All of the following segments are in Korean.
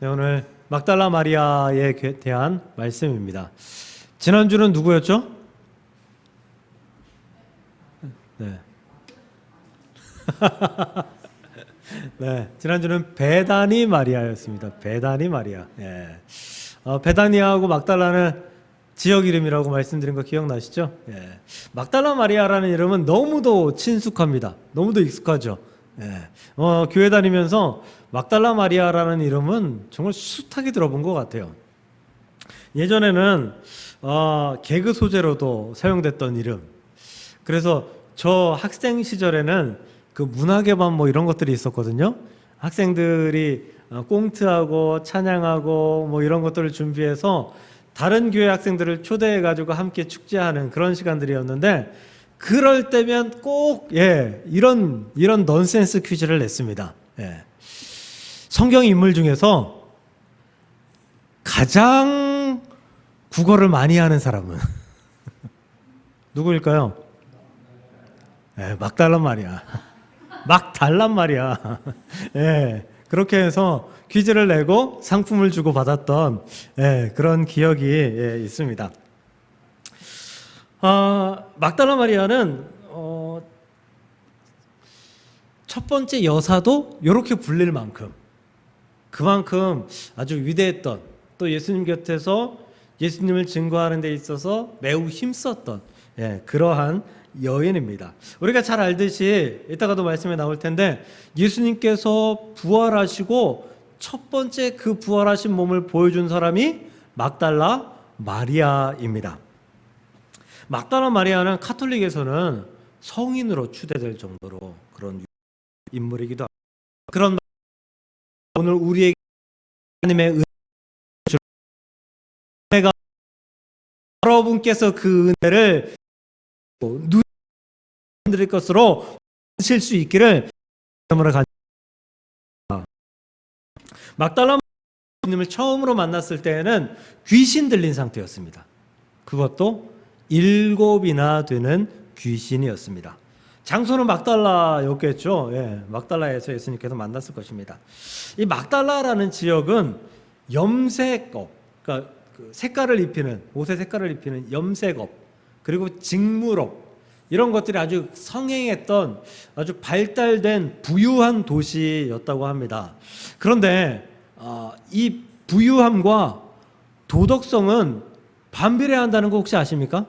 네, 오늘 막달라 마리아에 게- 대한 말씀입니다. 지난주는 누구였죠? 네. 네, 지난주는 베다니 마리아였습니다. 베다니 마리아. 예. 어, 베다니아하고 막달라는 지역 이름이라고 말씀드린 거 기억나시죠? 예. 막달라 마리아라는 이름은 너무도 친숙합니다. 너무도 익숙하죠. 예. 어, 교회 다니면서 막달라 마리아라는 이름은 정말 숱하게 들어본 것 같아요. 예전에는 어, 개그 소재로도 사용됐던 이름. 그래서 저 학생 시절에는 그밤뭐 이런 것들이 있었거든요. 학생들이 어, 꽁트하고 찬양하고 뭐 이런 것들을 준비해서 다른 교회 학생들을 초대해 가지고 함께 축제하는 그런 시간들이었는데 그럴 때면 꼭 예, 이런 이런 넌센스 퀴즈를 냈습니다. 예. 성경 인물 중에서 가장 국어를 많이 하는 사람은 누구일까요? 예, 막 달란 말이야. 막 달란 말이야. 예, 그렇게 해서 퀴즈를 내고 상품을 주고 받았던 예, 그런 기억이 예, 있습니다. 아, 막달라 마리아는 어, 첫 번째 여사도 이렇게 불릴 만큼 그만큼 아주 위대했던 또 예수님 곁에서 예수님을 증거하는 데 있어서 매우 힘썼던 예, 그러한 여인입니다. 우리가 잘 알듯이 이따가도 말씀에 나올 텐데 예수님께서 부활하시고 첫 번째 그 부활하신 몸을 보여준 사람이 막달라 마리아입니다. 막달라 마리아는 카톨릭에서는 성인으로 추대될 정도로 그런 인물이기도 합니다. 그런 오늘 우리에게 하나님의 은혜가 여러분께서 그 은혜를 누드릴 것으로 하실 수 있기를 이름으로 가 막달라 님을 처음으로 만났을 때에는 귀신 들린 상태였습니다. 그것도 일곱이나 되는 귀신이었습니다. 장소는 막달라였겠죠. 예, 막달라에서 예수님께서 만났을 것입니다. 이 막달라라는 지역은 염색업, 그러니까 그 색깔을 입히는 옷의 색깔을 입히는 염색업, 그리고 직물업 이런 것들이 아주 성행했던 아주 발달된 부유한 도시였다고 합니다. 그런데 어, 이 부유함과 도덕성은 반비례한다는 거 혹시 아십니까?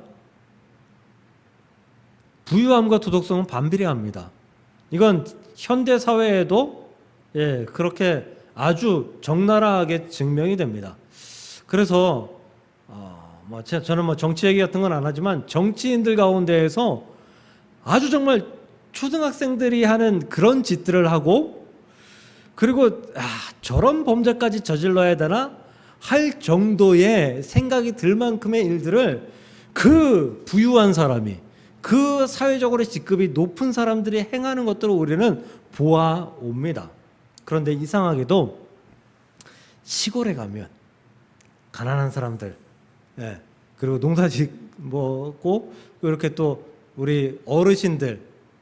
부유함과 도덕성은 반비례합니다. 이건 현대 사회에도 예, 그렇게 아주 적나라하게 증명이 됩니다. 그래서 어, 뭐 제- 저는 뭐 정치 얘기 같은 건 안 하지만 정치인들 가운데에서 아주 정말 초등학생들이 하는 그런 짓들을 하고 그리고 아, 저런 범죄까지 저질러야 되나 할 정도의 생각이 들 만큼의 일들을 그 부유한 사람이 그 사회적으로 직급이 높은 사람들이 행하는 것들을 우리는 보아옵니다. 그런데 이상하게도 시골에 가면 가난한 사람들, 예, 그리고 농사짓 뭐고 이렇게 또 우리 어르신들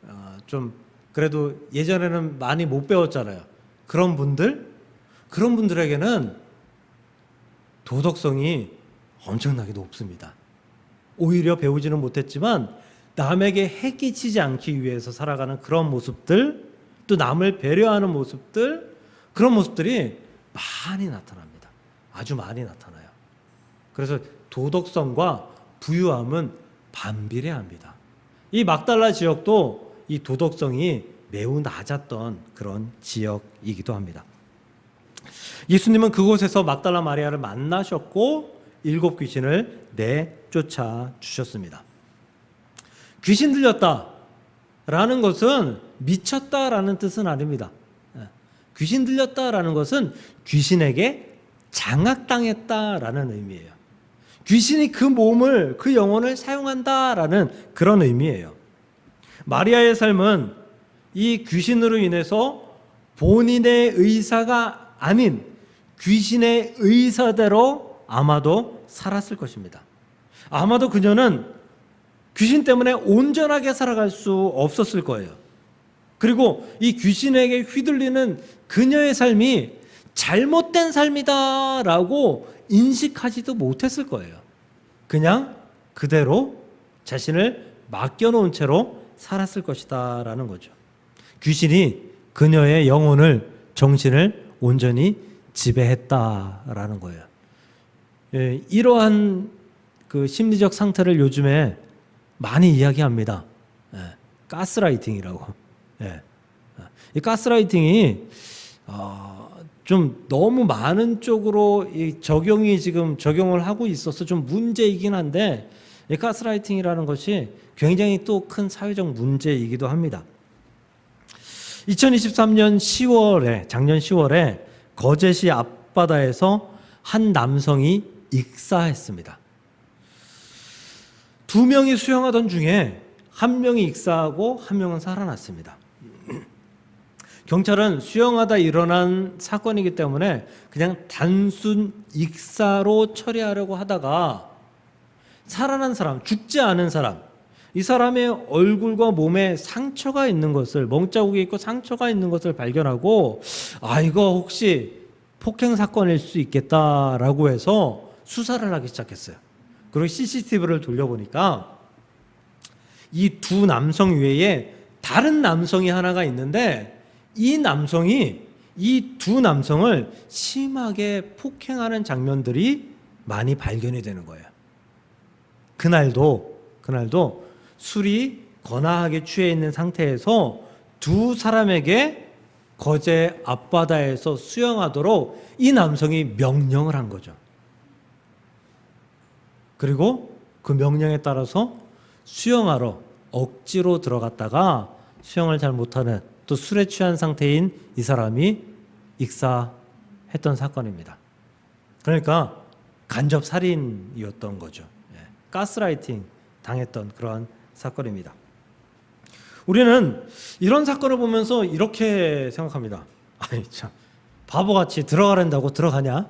아, 좀 그래도 예전에는 많이 못 배웠잖아요. 그런 분들, 그런 분들에게는 도덕성이 엄청나게 높습니다. 오히려 배우지는 못했지만 남에게 해 끼치지 않기 위해서 살아가는 그런 모습들, 또 남을 배려하는 모습들, 그런 모습들이 많이 나타납니다. 아주 많이 나타나요. 그래서 도덕성과 부유함은 반비례합니다. 이 막달라 지역도 이 도덕성이 매우 낮았던 그런 지역이기도 합니다. 예수님은 그곳에서 막달라 마리아를 만나셨고 일곱 귀신을 내쫓아 주셨습니다. 귀신 들렸다 라는 것은 미쳤다 라는 뜻은 아닙니다. 예. 귀신 들렸다 라는 것은 귀신에게 장악당했다 라는 의미예요. 귀신이 그 몸을 그 영혼을 사용한다 라는 그런 의미예요. 마리아의 삶은 이 귀신으로 인해서 본인의 의사가 아닌 귀신의 의사대로 아마도 살았을 것입니다. 아마도 그녀는 귀신 때문에 온전하게 살아갈 수 없었을 거예요. 그리고 이 귀신에게 휘둘리는 그녀의 삶이 잘못된 삶이다라고 인식하지도 못했을 거예요. 그냥 그대로 자신을 맡겨놓은 채로 살았을 것이다라는 거죠. 귀신이 그녀의 영혼을 정신을 온전히 지배했다라는 거예요. 예, 이러한 그 심리적 상태를 요즘에 많이 이야기합니다. 예, 가스라이팅이라고. 예. 이 가스라이팅이 어, 좀 너무 많은 쪽으로 이 적용이 지금 적용을 하고 있어서 좀 문제이긴 한데 이 가스라이팅이라는 것이 굉장히 또 큰 사회적 문제이기도 합니다. 2023년 10월에 작년 10월에 거제시 앞바다에서 한 남성이 익사했습니다. 두 명이 수영하던 중에 한 명이 익사하고 한 명은 살아났습니다. 경찰은 수영하다 일어난 사건이기 때문에 그냥 단순 익사로 처리하려고 하다가 살아난 사람, 죽지 않은 사람, 이 사람의 얼굴과 몸에 상처가 있는 것을 멍자국이 있고 상처가 있는 것을 발견하고 아 이거 혹시 폭행 사건일 수 있겠다라고 해서 수사를 하기 시작했어요. 그리고 CCTV를 돌려보니까 이 두 남성 외에 다른 남성이 하나가 있는데 이 남성이 이 두 남성을 심하게 폭행하는 장면들이 많이 발견이 되는 거예요. 그날도 그날도 술이 거나하게 취해 있는 상태에서 두 사람에게 거제 앞바다에서 수영하도록 이 남성이 명령을 한 거죠. 그리고 그 명령에 따라서 수영하러 억지로 들어갔다가 수영을 잘 못하는 또 술에 취한 상태인 이 사람이 익사했던 사건입니다. 그러니까 간접 살인이었던 거죠. 예. 가스라이팅 당했던 그러한 사건입니다. 우리는 이런 사건을 보면서 이렇게 생각합니다. 아니 참 바보같이 들어가란다고 들어가냐?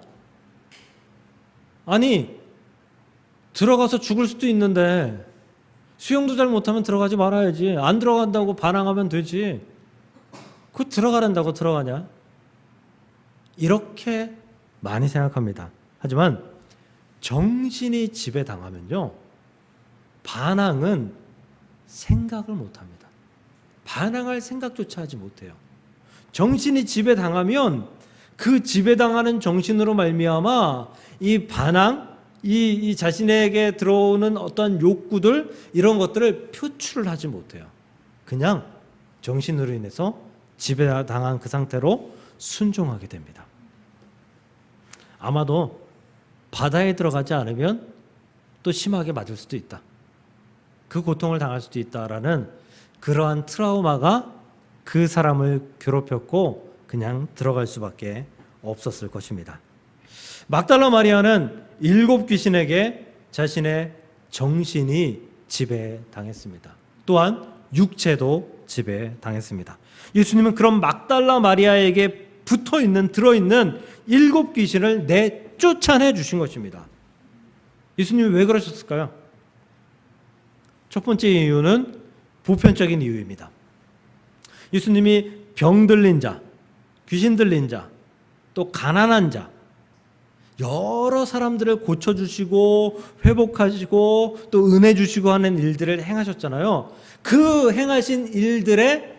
아니 들어가서 죽을 수도 있는데 수영도 잘 못하면 들어가지 말아야지. 안 들어간다고 반항하면 되지. 그 들어가란다고 들어가냐? 이렇게 많이 생각합니다. 하지만 정신이 지배당하면요. 반항은 생각을 못 합니다. 반항할 생각조차 하지 못해요. 정신이 지배당하면 그 지배당하는 정신으로 말미암아 이 반항, 이, 이 자신에게 들어오는 어떤 욕구들 이런 것들을 표출을 하지 못해요. 그냥 정신으로 인해서 지배당한 그 상태로 순종하게 됩니다. 아마도 바다에 들어가지 않으면 또 심하게 맞을 수도 있다. 그 고통을 당할 수도 있다라는 그러한 트라우마가 그 사람을 괴롭혔고 그냥 들어갈 수밖에 없었을 것입니다. 막달라 마리아는 일곱 귀신에게 자신의 정신이 지배당했습니다. 또한 육체도 지배당했습니다. 예수님은 그런 막달라 마리아에게 붙어 있는 들어 있는 일곱 귀신을 내쫓아내 주신 것입니다. 예수님이 왜 그러셨을까요? 첫 번째 이유는 보편적인 이유입니다. 예수님이 병 들린 자, 귀신 들린 자, 또 가난한 자, 여러 사람들을 고쳐주시고 회복하시고 또 은혜 주시고 하는 일들을 행하셨잖아요. 그 행하신 일들의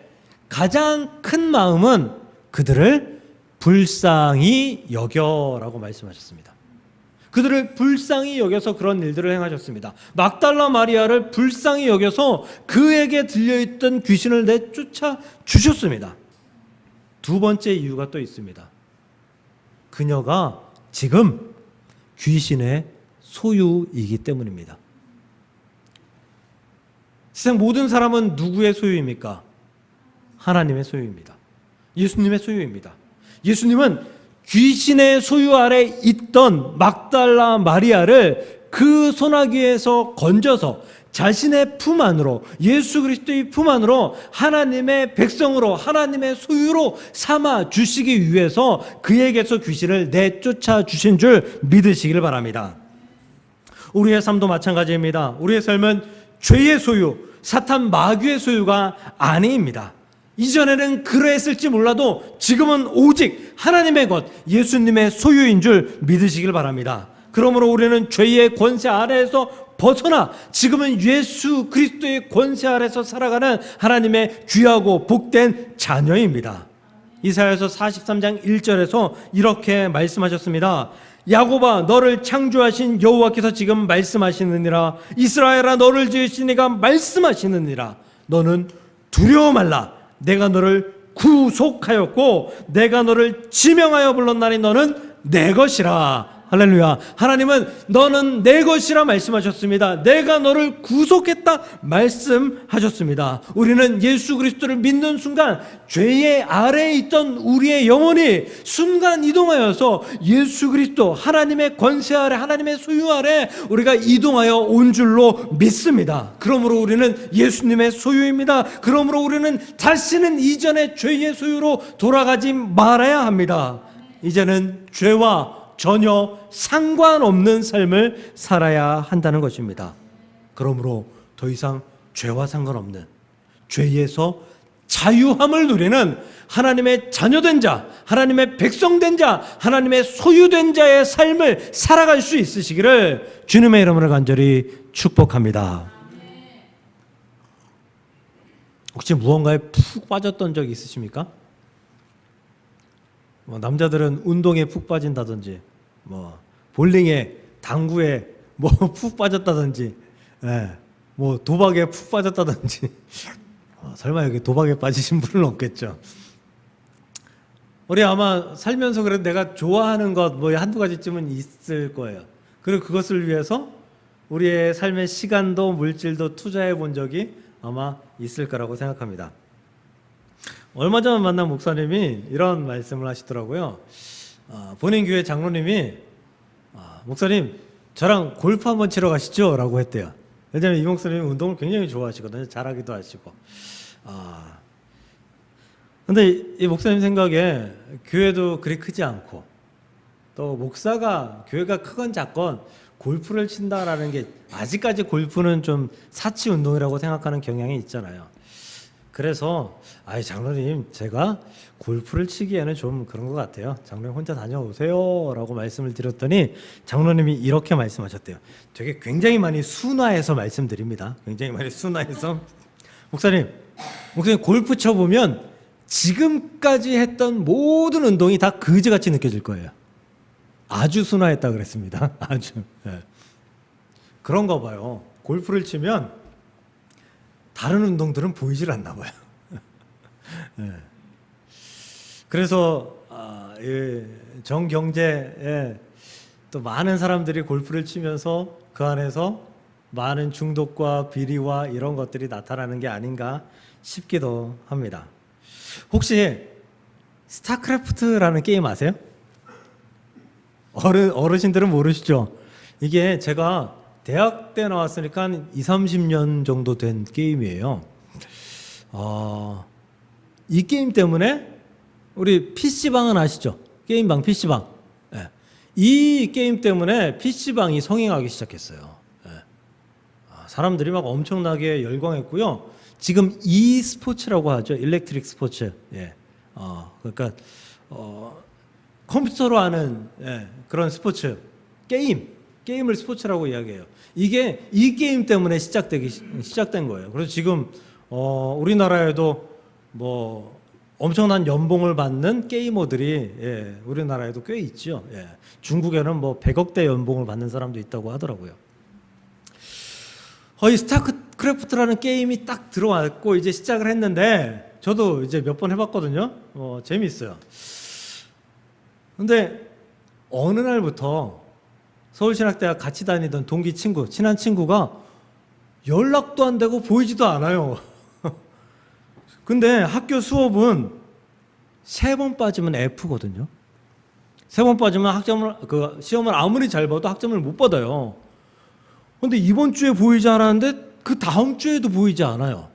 가장 큰 마음은 그들을 불쌍히 여겨라고 말씀하셨습니다. 그들을 불쌍히 여겨서 그런 일들을 행하셨습니다. 막달라 마리아를 불쌍히 여겨서 그에게 들려있던 귀신을 내쫓아 주셨습니다. 두 번째 이유가 또 있습니다. 그녀가 지금 귀신의 소유이기 때문입니다. 세상 모든 사람은 누구의 소유입니까? 하나님의 소유입니다. 예수님의 소유입니다. 예수님은 귀신의 소유 아래 있던 막달라 마리아를 그 소나기에서 건져서 자신의 품 안으로 예수 그리스도의 품 안으로 하나님의 백성으로 하나님의 소유로 삼아 주시기 위해서 그에게서 귀신을 내쫓아 주신 줄 믿으시길 바랍니다. 우리의 삶도 마찬가지입니다. 우리의 삶은 죄의 소유, 사탄 마귀의 소유가 아닙니다. 이전에는 그러했을지 몰라도 지금은 오직 하나님의 것, 예수님의 소유인 줄 믿으시길 바랍니다. 그러므로 우리는 죄의 권세 아래에서 벗어나 지금은 예수 그리스도의 권세 아래서 살아가는 하나님의 귀하고 복된 자녀입니다. 이사야서 43장 1절에서 이렇게 말씀하셨습니다. 야곱아 너를 창조하신 여호와께서 지금 말씀하시느니라 이스라엘아 너를 지으신 이가 말씀하시느니라 너는 두려워 말라 내가 너를 구속하였고 내가 너를 지명하여 불렀나니 너는 내 것이라 할렐루야. 하나님은 너는 내 것이라 말씀하셨습니다. 내가 너를 구속했다 말씀하셨습니다. 우리는 예수 그리스도를 믿는 순간 죄의 아래에 있던 우리의 영혼이 순간 이동하여서 예수 그리스도 하나님의 권세 아래 하나님의 소유 아래 우리가 이동하여 온 줄로 믿습니다. 그러므로 우리는 예수님의 소유입니다. 그러므로 우리는 다시는 이전의 죄의 소유로 돌아가지 말아야 합니다. 이제는 죄와 전혀 상관없는 삶을 살아야 한다는 것입니다. 그러므로 더 이상 죄와 상관없는 죄에서 자유함을 누리는 하나님의 자녀된 자, 하나님의 백성된 자, 하나님의 소유된 자의 삶을 살아갈 수 있으시기를 주님의 이름으로 간절히 축복합니다. 혹시 무언가에 푹 빠졌던 적 있으십니까? 뭐 남자들은 운동에 푹 빠진다든지, 뭐 볼링에, 당구에 뭐 푹 빠졌다든지, 예, 뭐 도박에 푹 빠졌다든지. 어, 설마 여기 도박에 빠지신 분은 없겠죠. 우리 아마 살면서 그래도 내가 좋아하는 것 뭐 한두 가지쯤은 있을 거예요. 그리고 그것을 위해서 우리의 삶의 시간도 물질도 투자해 본 적이 아마 있을 거라고 생각합니다. 얼마 전 만난 목사님이 이런 말씀을 하시더라고요. 아, 본인 교회 장로님이 아, 목사님 저랑 골프 한번 치러 가시죠 라고 했대요. 왜냐하면 이 목사님이 운동을 굉장히 좋아하시거든요. 잘하기도 하시고. 아, 근데 이- 이 목사님 생각에 교회도 그리 크지 않고 또 목사가 교회가 크건 작건 골프를 친다라는 게 아직까지 골프는 좀 사치 운동이라고 생각하는 경향이 있잖아요. 그래서 아이 장로님 제가 골프를 치기에는 좀 그런 것 같아요. 장로님 혼자 다녀오세요라고 말씀을 드렸더니 장로님이 이렇게 말씀하셨대요. 되게 굉장히 많이 순화해서 말씀드립니다. 굉장히 많이 순화해서 목사님, 목사님 골프 쳐 보면 지금까지 했던 모든 운동이 다 그지같이 느껴질 거예요. 아주 순화했다 그랬습니다. 아주. 예. 그런가 봐요. 골프를 치면 다른 운동들은 보이질 않나 봐요. 예. 그래서 아, 이 정경제에 또 많은 사람들이 골프를 치면서 그 안에서 많은 중독과 비리와 이런 것들이 나타나는 게 아닌가 싶기도 합니다. 혹시 스타크래프트라는 게임 아세요? 어르, 어르신들은 모르시죠? 이게 제가 대학 때 나왔으니까 한 2, 30년 정도 된 게임이에요. 어, 이 게임 때문에 우리 PC방은 아시죠? 게임방, PC방. 예. 이 게임 때문에 PC방이 성행하기 시작했어요. 예. 아, 사람들이 막 엄청나게 열광했고요. 지금 e 스포츠라고 하죠. 일렉트릭 스포츠. 예. 어, 그러니까 어, 컴퓨터로 하는 예, 그런 스포츠 게임 게임을 스포츠라고 이야기해요. 이게 이 게임 때문에 시작되기 시작된 거예요. 그래서 지금 어, 우리나라에도 뭐 엄청난 연봉을 받는 게이머들이 예, 우리나라에도 꽤 있죠. 예. 중국에는 뭐 100억대 연봉을 받는 사람도 있다고 하더라고요. 어, 이 스타크래프트라는 게임이 딱 들어왔고 이제 시작을 했는데 저도 이제 몇 번 해봤거든요. 어, 재미있어요. 근데 어느 날부터 서울신학대학 같이 다니던 동기 친구, 친한 친구가 연락도 안 되고 보이지도 않아요. 근데 학교 수업은 세 번 빠지면 F거든요. 세 번 빠지면 학점을 그 시험을 아무리 잘 봐도 학점을 못 받아요. 근데 이번 주에 보이지 않았는데 그 다음 주에도 보이지 않아요.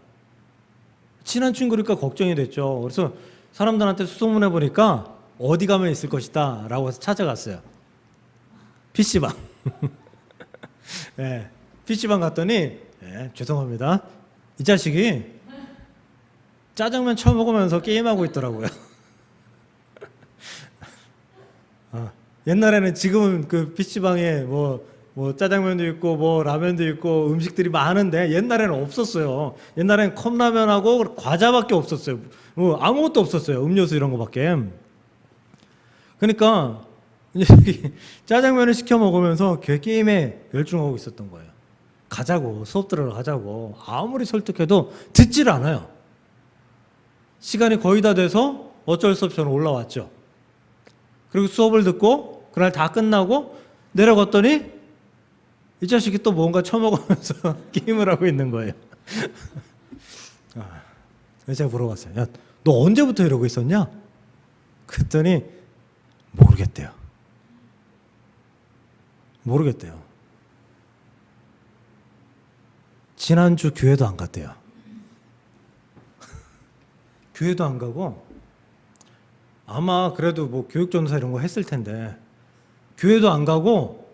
친한 친구니까 걱정이 됐죠. 그래서 사람들한테 수소문해 보니까 어디 가면 있을 것이다 라고 해서 찾아갔어요. PC방. 예, PC방 갔더니, 예, 죄송합니다. 이 자식이 짜장면 처먹으면서 게임하고 있더라고요. 아, 옛날에는 지금은 그 PC방에 뭐, 뭐 짜장면도 있고 뭐 라면도 있고 음식들이 많은데 옛날에는 없었어요. 옛날에는 컵라면하고 과자밖에 없었어요. 뭐 아무것도 없었어요. 음료수 이런 거밖에. 그러니까 짜장면을 시켜 먹으면서 그 게임에 열중하고 있었던 거예요. 가자고 수업 들으러 가자고 아무리 설득해도 듣질 않아요. 시간이 거의 다 돼서 어쩔 수 없이 저는 올라왔죠. 그리고 수업을 듣고 그날 다 끝나고 내려갔더니 이 자식이 또 뭔가 처먹으면서 게임을 하고 있는 거예요. 아, 제가 물어봤어요. 야, 너 언제부터 이러고 있었냐? 그랬더니 모르겠대요. 모르겠대요. 지난주 교회도 안 갔대요. 교회도 안 가고 아마 그래도 뭐 교육전사 이런 거 했을 텐데 교회도 안 가고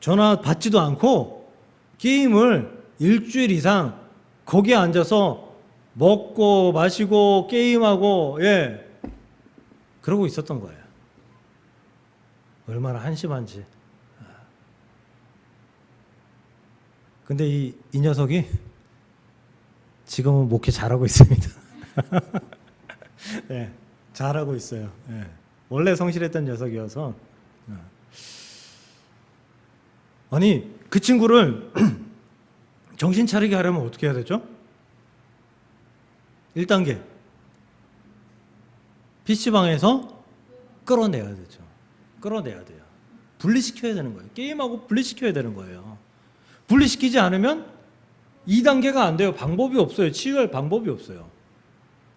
전화 받지도 않고 게임을 일주일 이상 거기에 앉아서 먹고 마시고 게임하고 예 그러고 있었던 거예요. 얼마나 한심한지. 근데 이, 이 녀석이 지금은 목회 잘하고 있습니다. 예, 잘하고 있어요. 예. 원래 성실했던 녀석이어서. 어. 아니, 그 친구를 정신 차리게 하려면 어떻게 해야 되죠? 1단계. PC방에서 끌어내야 되죠. 끌어내야 돼요. 분리시켜야 되는 거예요. 게임하고 분리시켜야 되는 거예요. 분리시키지 않으면 2단계가 안 돼요. 방법이 없어요. 치유할 방법이 없어요.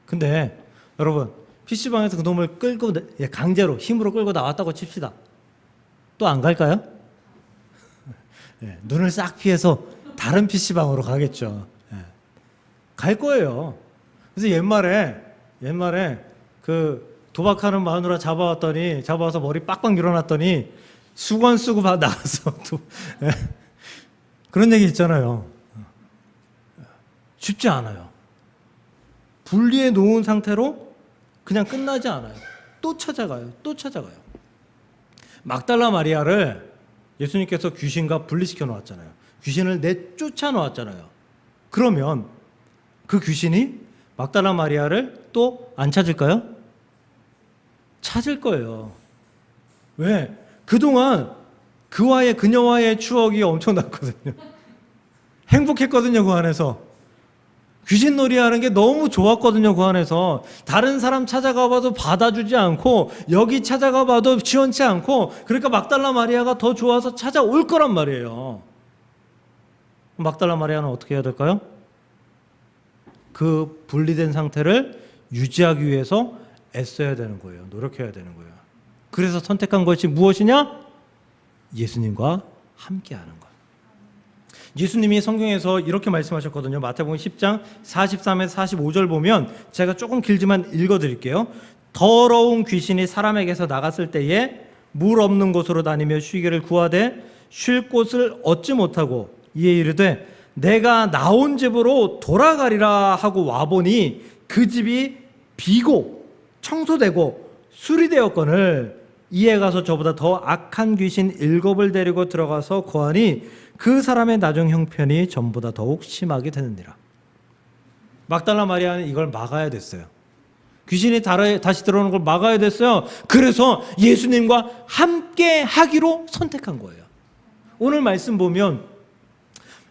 근데 여러분 PC방에서 그 놈을 끌고 내- 예, 강제로 힘으로 끌고 나왔다고 칩시다. 또 안 갈까요? 예, 눈을 싹 피해서 다른 PC방으로 가겠죠. 예. 갈 거예요. 그래서 옛말에 옛말에 그 도박하는 마누라 잡아왔더니 잡아와서 머리 빡빡 밀어놨더니 수건 쓰고 봐 나가서 또 예. 그런 얘기 있잖아요. 쉽지 않아요. 분리해 놓은 상태로 그냥 끝나지 않아요. 또 찾아가요. 또 찾아가요. 막달라 마리아를 예수님께서 귀신과 분리시켜 놓았잖아요. 귀신을 내쫓아 놓았잖아요. 그러면 그 귀신이 막달라 마리아를 또 안 찾을까요? 찾을 거예요. 왜? 그동안 그와의 그녀와의 추억이 엄청났거든요. 행복했거든요, 그 안에서. 귀신놀이 하는 게 너무 좋았거든요, 그 안에서. 다른 사람 찾아가 봐도 받아주지 않고, 여기 찾아가 봐도 지원치 않고, 그러니까 막달라 마리아가 더 좋아서 찾아올 거란 말이에요. 막달라 마리아는 어떻게 해야 될까요? 그 분리된 상태를 유지하기 위해서 애써야 되는 거예요. 노력해야 되는 거예요. 그래서 선택한 것이 무엇이냐? 예수님과 함께 하는 것. 예수님이 성경에서 이렇게 말씀하셨거든요. 마태복음 10장 43에서 45절 보면 제가 조금 길지만 읽어 드릴게요. 더러운 귀신이 사람에게서 나갔을 때에 물 없는 곳으로 다니며 쉬기를 구하되 쉴 곳을 얻지 못하고 이에 이르되 내가 나온 집으로 돌아가리라 하고 와보니 그 집이 비고 청소되고 수리되었거늘 이에 가서 저보다 더 악한 귀신 일곱을 데리고 들어가서 거하니 그 사람의 나중 형편이 전보다 더욱 심하게 되느니라. 막달라 마리아는 이걸 막아야 됐어요. 귀신이 다시 들어오는 걸 막아야 됐어요. 그래서 예수님과 함께 하기로 선택한 거예요. 오늘 말씀 보면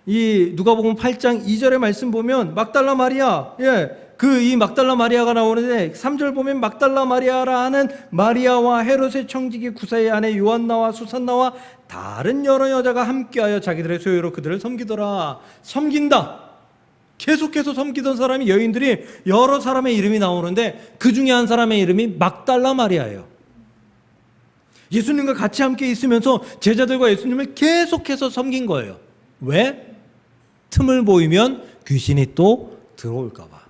이 누가복음 8장 2절의 말씀 보면 막달라 마리아 예. 그 이 막달라 마리아가 나오는데 3절 보면 막달라 마리아라 하는 마리아와 헤롯의 청지기 구사의 아내 요한나와 수산나와 다른 여러 여자가 함께하여 자기들의 소유로 그들을 섬기더라. 섬긴다. 계속해서 섬기던 사람이 여인들이 여러 사람의 이름이 나오는데 그 중에 한 사람의 이름이 막달라 마리아예요. 예수님과 같이 함께 있으면서 제자들과 예수님을 계속해서 섬긴 거예요. 왜? 틈을 보이면 귀신이 또 들어올까봐.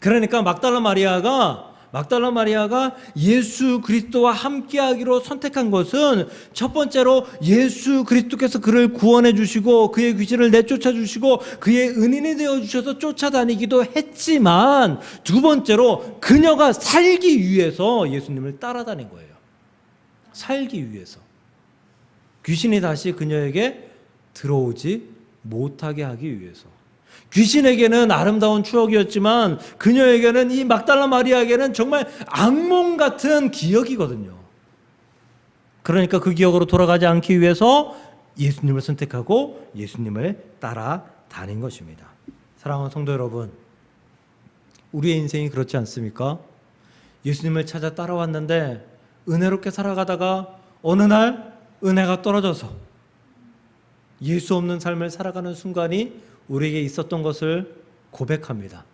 그러니까 막달라 마리아가 막달라 마리아가 예수 그리스도와 함께하기로 선택한 것은 첫 번째로 예수 그리스도께서 그를 구원해 주시고 그의 귀신을 내쫓아 주시고 그의 은인이 되어 주셔서 쫓아다니기도 했지만 두 번째로 그녀가 살기 위해서 예수님을 따라다닌 거예요. 살기 위해서. 귀신이 다시 그녀에게 들어오지 못하게 하기 위해서. 귀신에게는 아름다운 추억이었지만 그녀에게는 이 막달라 마리아에게는 정말 악몽 같은 기억이거든요. 그러니까 그 기억으로 돌아가지 않기 위해서 예수님을 선택하고 예수님을 따라다닌 것입니다. 사랑하는 성도 여러분, 우리의 인생이 그렇지 않습니까? 예수님을 찾아 따라왔는데 은혜롭게 살아가다가 어느 날 은혜가 떨어져서 예수 없는 삶을 살아가는 순간이 우리에게 있었던 것을 고백합니다.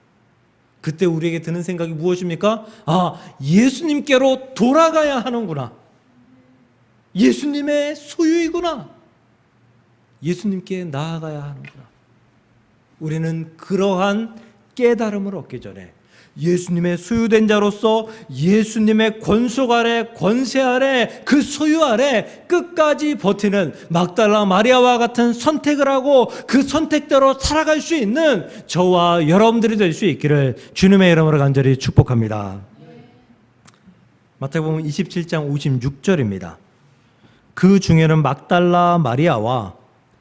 그때 우리에게 드는 생각이 무엇입니까? 아, 예수님께로 돌아가야 하는구나. 예수님의 소유이구나. 예수님께 나아가야 하는구나. 우리는 그러한 깨달음을 얻기 전에 예수님의 소유된 자로서 예수님의 권속 아래 권세 아래 그 소유 아래 끝까지 버티는 막달라 마리아와 같은 선택을 하고 그 선택대로 살아갈 수 있는 저와 여러분들이 될 수 있기를 주님의 이름으로 간절히 축복합니다. 마태복음 27장 56절입니다. 그 중에는 막달라 마리아와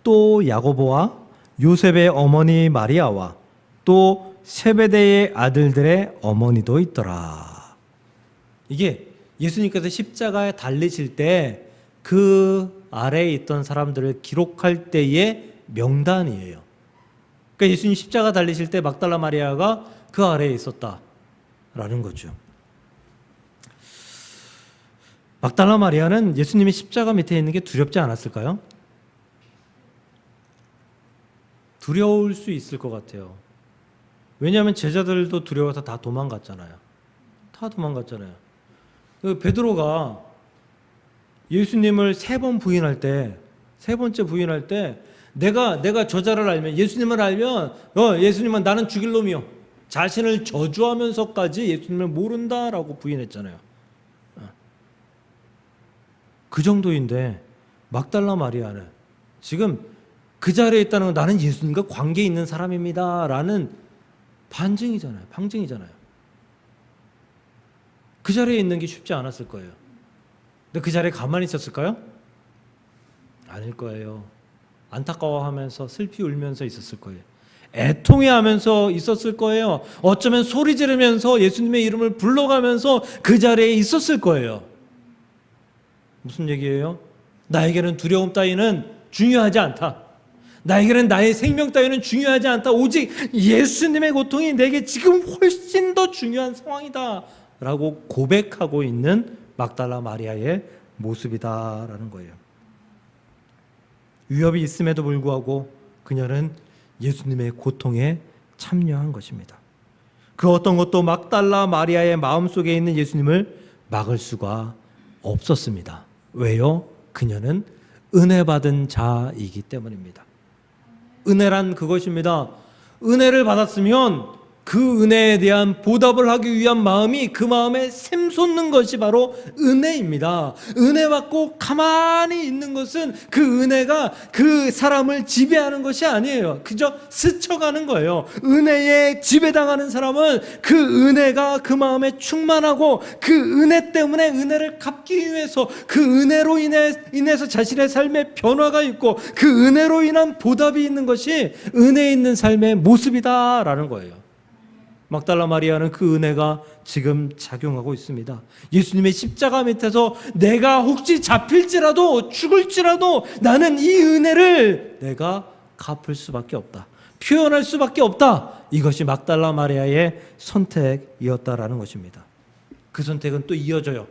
또 야고보와 요셉의 어머니 마리아와 또 세베대의 아들들의 어머니도 있더라. 이게 예수님께서 십자가에 달리실 때 그 아래에 있던 사람들을 기록할 때의 명단이에요. 그러니까 예수님 십자가 달리실 때 막달라 마리아가 그 아래에 있었다라는 거죠. 막달라 마리아는 예수님이 십자가 밑에 있는 게 두렵지 않았을까요? 두려울 수 있을 것 같아요. 왜냐하면 제자들도 두려워서 다 도망갔잖아요. 다 도망갔잖아요. 그 베드로가 예수님을 세 번 부인할 때, 세 번째 부인할 때, 내가 내가 저자를 알면 예수님을 알면 어 예수님은 나는 죽일 놈이요. 자신을 저주하면서까지 예수님을 모른다라고 부인했잖아요. 어. 그 정도인데 막달라 마리아는 지금 그 자리에 있다는 건 나는 예수님과 관계 있는 사람입니다라는 반증이잖아요. 방증이잖아요. 그 자리에 있는 게 쉽지 않았을 거예요. 근데 그 자리에 가만히 있었을까요? 아닐 거예요. 안타까워하면서 슬피 울면서 있었을 거예요. 애통해하면서 있었을 거예요. 어쩌면 소리 지르면서 예수님의 이름을 불러가면서 그 자리에 있었을 거예요. 무슨 얘기예요? 나에게는 두려움 따위는 중요하지 않다. 나에게는 나의 생명 따위는 중요하지 않다. 오직 예수님의 고통이 내게 지금 훨씬 더 중요한 상황이다. 라고 고백하고 있는 막달라 마리아의 모습이다라는 거예요. 위협이 있음에도 불구하고 그녀는 예수님의 고통에 참여한 것입니다. 그 어떤 것도 막달라 마리아의 마음속에 있는 예수님을 막을 수가 없었습니다. 왜요? 그녀는 은혜 받은 자이기 때문입니다. 은혜란 그것입니다. 은혜를 받았으면 그 은혜에 대한 보답을 하기 위한 마음이 그 마음에 샘솟는 것이 바로 은혜입니다. 은혜 받고 가만히 있는 것은 그 은혜가 그 사람을 지배하는 것이 아니에요. 그저 스쳐가는 거예요. 은혜에 지배당하는 사람은 그 은혜가 그 마음에 충만하고 그 은혜 때문에 은혜를 갚기 위해서 그 은혜로 인해, 인해서 자신의 삶에 변화가 있고 그 은혜로 인한 보답이 있는 것이 은혜 있는 삶의 모습이다라는 거예요. 막달라 마리아는 그 은혜가 지금 작용하고 있습니다. 예수님의 십자가 밑에서 내가 혹시 잡힐지라도 죽을지라도 나는 이 은혜를 내가 갚을 수밖에 없다. 표현할 수밖에 없다. 이것이 막달라 마리아의 선택이었다라는 것입니다. 그 선택은 또 이어져요.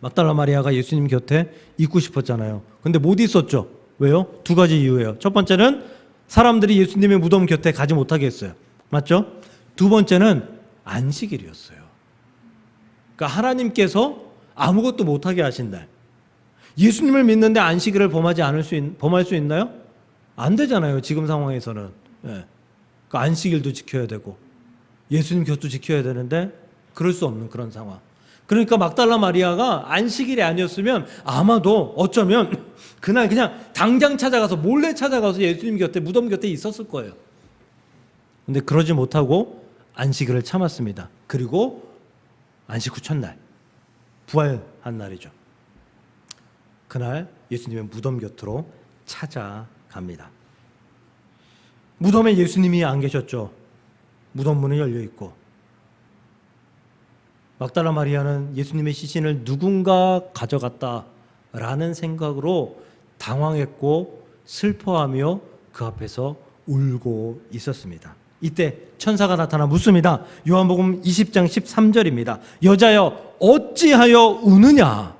막달라 마리아가 예수님 곁에 있고 싶었잖아요. 근데 못 있었죠. 왜요? 두 가지 이유예요. 첫 번째는 사람들이 예수님의 무덤 곁에 가지 못하게 했어요. 맞죠? 두 번째는 안식일이었어요. 그러니까 하나님께서 아무것도 못하게 하신다. 예수님을 믿는데 안식일을 범하지 않을 수 있, 범할 수 있나요? 안 되잖아요. 지금 상황에서는. 예. 그러니까 안식일도 지켜야 되고 예수님 곁도 지켜야 되는데 그럴 수 없는 그런 상황. 그러니까 막달라 마리아가 안식일이 아니었으면 아마도 어쩌면 그날 그냥 당장 찾아가서 몰래 찾아가서 예수님 곁에 무덤 곁에 있었을 거예요. 근데 그러지 못하고 안식일을 참았습니다. 그리고 안식 후 첫날 부활한 날이죠. 그날 예수님의 무덤 곁으로 찾아갑니다. 무덤에 예수님이 안 계셨죠. 무덤 문은 열려 있고 막달라 마리아는 예수님의 시신을 누군가 가져갔다라는 생각으로 당황했고 슬퍼하며 그 앞에서 울고 있었습니다. 이때 천사가 나타나 묻습니다. 요한복음 20장 13절입니다. 여자여 어찌하여 우느냐?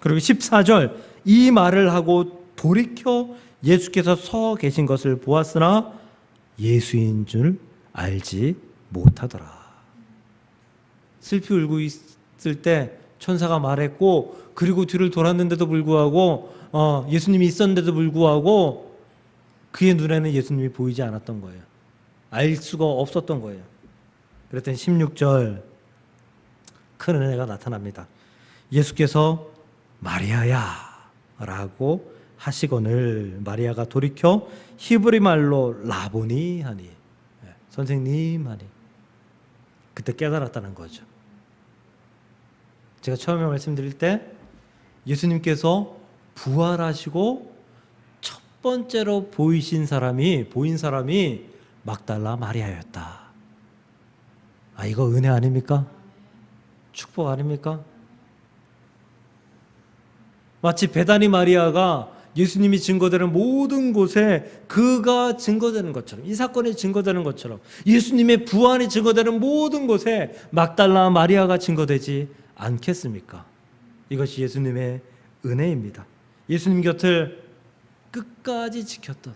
그리고 14절 이 말을 하고 돌이켜 예수께서 서 계신 것을 보았으나 예수인 줄 알지 못하더라. 슬피 울고 있을 때 천사가 말했고 그리고 뒤를 돌았는데도 불구하고 어, 예수님이 있었는데도 불구하고 그의 눈에는 예수님이 보이지 않았던 거예요. 알 수가 없었던 거예요. 그랬더니 16절 큰 은혜가 나타납니다. 예수께서 마리아야 라고 하시거늘 마리아가 돌이켜 히브리 말로 라보니 하니 예, 선생님 하니 그때 깨달았다는 거죠. 제가 처음에 말씀드릴 때 예수님께서 부활하시고 첫 번째로 보이신 사람이 보인 사람이 막달라 마리아였다. 아 이거 은혜 아닙니까? 축복 아닙니까? 마치 베다니 마리아가 예수님이 증거되는 모든 곳에 그가 증거되는 것처럼 이 사건이 증거되는 것처럼 예수님의 부활이 증거되는 모든 곳에 막달라 마리아가 증거되지 않겠습니까? 이것이 예수님의 은혜입니다. 예수님 곁을 끝까지 지켰던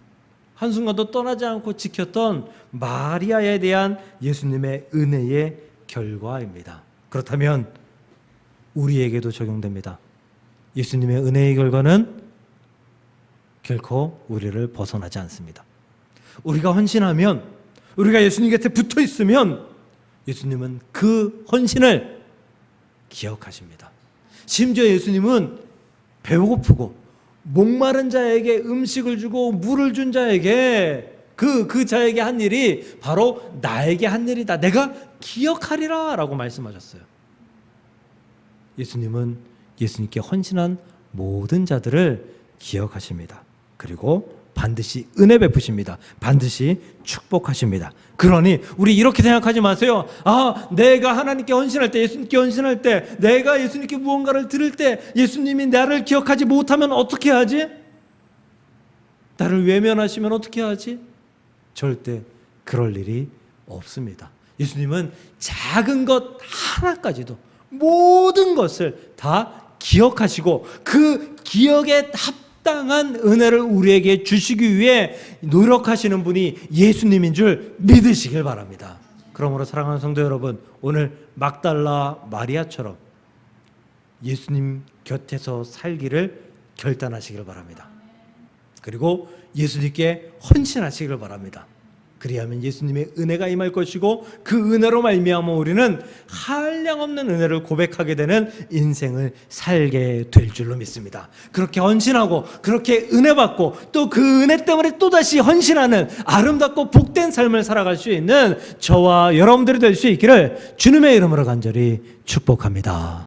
한순간도 떠나지 않고 지켰던 마리아에 대한 예수님의 은혜의 결과입니다. 그렇다면 우리에게도 적용됩니다. 예수님의 은혜의 결과는 결코 우리를 벗어나지 않습니다. 우리가 헌신하면 우리가 예수님 곁에 붙어 있으면 예수님은 그 헌신을 기억하십니다. 심지어 예수님은 배고프고 목마른 자에게 음식을 주고 물을 준 자에게 그, 그 자에게 한 일이 바로 나에게 한 일이다. 내가 기억하리라. 라고 말씀하셨어요. 예수님은 예수님께 헌신한 모든 자들을 기억하십니다. 그리고 반드시 은혜 베푸십니다. 반드시 축복하십니다. 그러니 우리 이렇게 생각하지 마세요. 아, 내가 하나님께 헌신할 때, 예수님께 헌신할 때, 내가 예수님께 무언가를 들을 때 예수님이 나를 기억하지 못하면 어떻게 하지? 나를 외면하시면 어떻게 하지? 절대 그럴 일이 없습니다. 예수님은 작은 것 하나까지도 모든 것을 다 기억하시고 그 기억에 합당한 은혜를 우리에게 주시기 위해 노력하시는 분이 예수님인 줄 믿으시길 바랍니다. 그러므로 사랑하는 성도 여러분, 오늘 막달라 마리아처럼 예수님 곁에서 살기를 결단하시길 바랍니다. 그리고 예수님께 헌신하시길 바랍니다. 그리하면 예수님의 은혜가 임할 것이고 그 은혜로 말미암아 우리는 한량없는 은혜를 고백하게 되는 인생을 살게 될 줄로 믿습니다. 그렇게 헌신하고 그렇게 은혜 받고 또 그 은혜 때문에 또 다시 헌신하는 아름답고 복된 삶을 살아갈 수 있는 저와 여러분들이 될 수 있기를 주님의 이름으로 간절히 축복합니다.